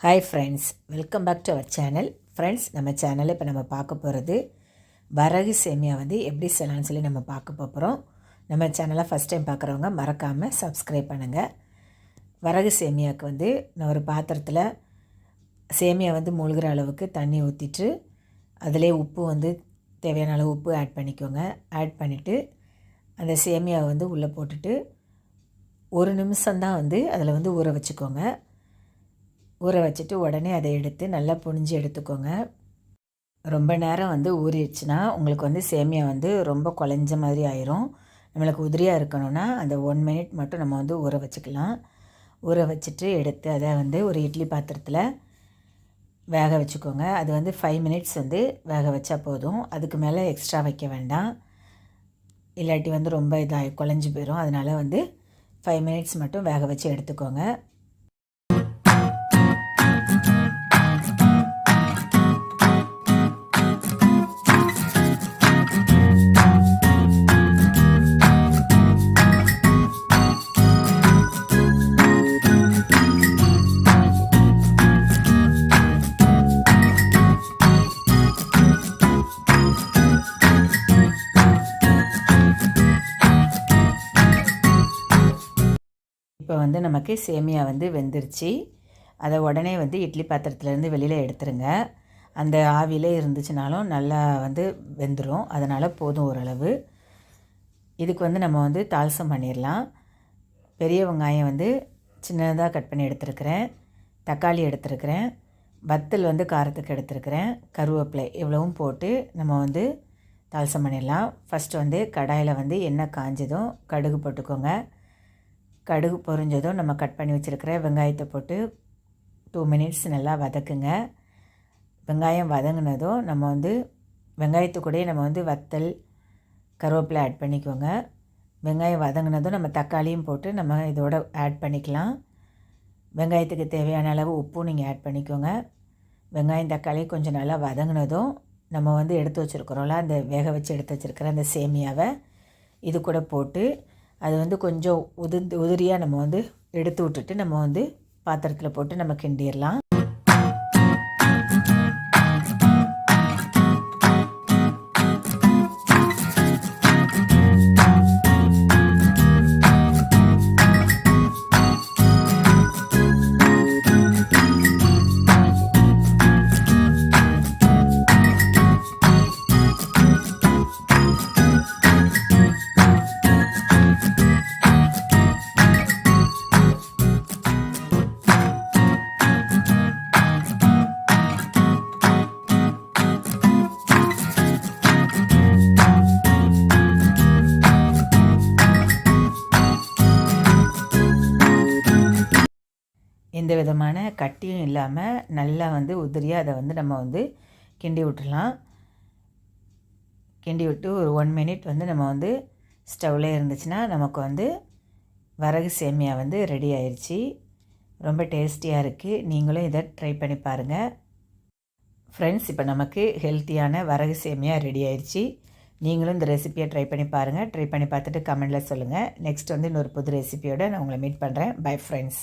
Hi friends welcome back to our channel friends நம்ம சேனலில் இப்போ நம்ம பார்க்க போகிறது வரகு சேமியா வந்து எப்படி செய்யலாம்னு சொல்லி நம்ம பார்க்க போகிறோம் நம்ம சேனலை ஃபஸ்ட் டைம் பார்க்குறவங்க மறக்காமல் சப்ஸ்கிரைப் பண்ணுங்கள் வரகு சேமியாவுக்கு வந்து நான் ஒரு பாத்திரத்தில் சேமியா வந்து மூழ்கிற அளவுக்கு தண்ணி ஊற்றிட்டு அதிலே உப்பு வந்து தேவையான அளவு உப்பு ஆட் பண்ணிக்கோங்க. ஆட் பண்ணிவிட்டு அந்த சேமியாவை வந்து உள்ளே போட்டுட்டு ஒரு நிமிஷம்தான் வந்து அதில் வந்து ஊற வச்சுக்கோங்க. ஊற வச்சுட்டு உடனே அதை எடுத்து நல்லா புழிஞ்சு எடுத்துக்கோங்க. ரொம்ப நேரம் வந்து ஊறிடுச்சுன்னா உங்களுக்கு வந்து சேமியா வந்து ரொம்ப குழஞ்ச மாதிரி ஆயிரும். நம்மளுக்கு உதிரியாக இருக்கணும்னா அந்த ஒன் மினிட் மட்டும் நம்ம வந்து ஊற வச்சுக்கலாம். ஊற வச்சுட்டு எடுத்து அதை வந்து ஒரு இட்லி பாத்திரத்தில் வேக வச்சுக்கோங்க. அது வந்து ஃபைவ் மினிட்ஸ் வந்து வேக வச்சா போதும். அதுக்கு மேலே எக்ஸ்ட்ரா வைக்க வேண்டாம். இல்லாட்டி வந்து ரொம்ப இதாக குழஞ்சி போயிடும் அதனால் வந்து ஃபைவ் மினிட்ஸ் மட்டும் வேக வச்சு எடுத்துக்கோங்க. இப்போ வந்து நமக்கு சேமியா வந்து வெந்துருச்சு. அதை உடனே வந்து இட்லி பாத்திரத்துலேருந்து வெளியில் எடுத்துருங்க. அந்த ஆவிலே இருந்துச்சுனாலும் நல்லா வந்து வெந்துடும் அதனால் போதும் ஓரளவு. இதுக்கு வந்து நம்ம வந்து தால்சம் பண்ணிடலாம். பெரிய வெங்காயம் வந்து சின்னதாக கட் பண்ணி எடுத்துருக்கிறேன். தக்காளி எடுத்துருக்கிறேன். வத்தல் வந்து காரத்துக்கு எடுத்துருக்கிறேன். கருவேப்பிலை இவ்வளவும் போட்டு நம்ம வந்து தால்சம் பண்ணிடலாம். ஃபஸ்ட்டு வந்து கடாயில் வந்து எண்ணெய் காஞ்சதும் கடுகு போட்டுக்கோங்க. கடுகு பொரிஞ்சதும் நம்ம கட் பண்ணி வச்சுருக்கிற வெங்காயத்தை போட்டு டூ மினிட்ஸ் நல்லா வதக்குங்க. வெங்காயம் வதங்கினதும் நம்ம வந்து வெங்காயத்து கூடயே நம்ம வந்து வத்தல் கருவேப்பிலை ஆட் பண்ணிக்கோங்க. வெங்காயம் வதங்கினதும் நம்ம தக்காளியும் போட்டு நம்ம இதோட ஆட் பண்ணிக்கலாம். வெங்காயத்துக்கு தேவையான அளவு உப்பும் நீங்கள் ஆட் பண்ணிக்கோங்க. வெங்காயம் தக்காளி கொஞ்சம் நல்லா வதங்கினதும் நம்ம வந்து எடுத்து வச்சுருக்குறோம்ல அந்த வேக வச்சு எடுத்து வச்சுருக்கிற அந்த சேமியாவை இது கூட போட்டு அது வந்து கொஞ்சம் உதிர்ந்து உதிரியாக நம்ம வந்து எடுத்து விட்டுட்டு நம்ம வந்து பாத்திரத்தில் போட்டு நம்ம கிண்டிடலாம் எந்த விதமான கட்டியும் இல்லாமல் நல்லா வந்து உதிரியாக அதை வந்து நம்ம வந்து கிண்டி விட்டுலாம் கிண்டி விட்டு ஒரு ஒன் மினிட் வந்து நம்ம வந்து ஸ்டவ்வில் இருந்துச்சுன்னா நமக்கு வந்து வரகு சேமியா வந்து ரெடி ஆயிடுச்சு ரொம்ப டேஸ்டியாக இருக்குது நீங்களும் இதை ட்ரை பண்ணி பாருங்கள் ஃப்ரெண்ட்ஸ் இப்போ நமக்கு ஹெல்த்தியான வரகு சேமியா ரெடி ஆயிடுச்சு நீங்களும் இந்த ரெசிப்பியை ட்ரை பண்ணி பாருங்கள் ட்ரை பண்ணி பார்த்துட்டு கமெண்டில் சொல்லுங்கள் நெக்ஸ்ட் வந்து இன்னொரு புது ரெசிபியோடு நான் உங்களை மீட் பண்ணுறேன் பை ஃப்ரெண்ட்ஸ்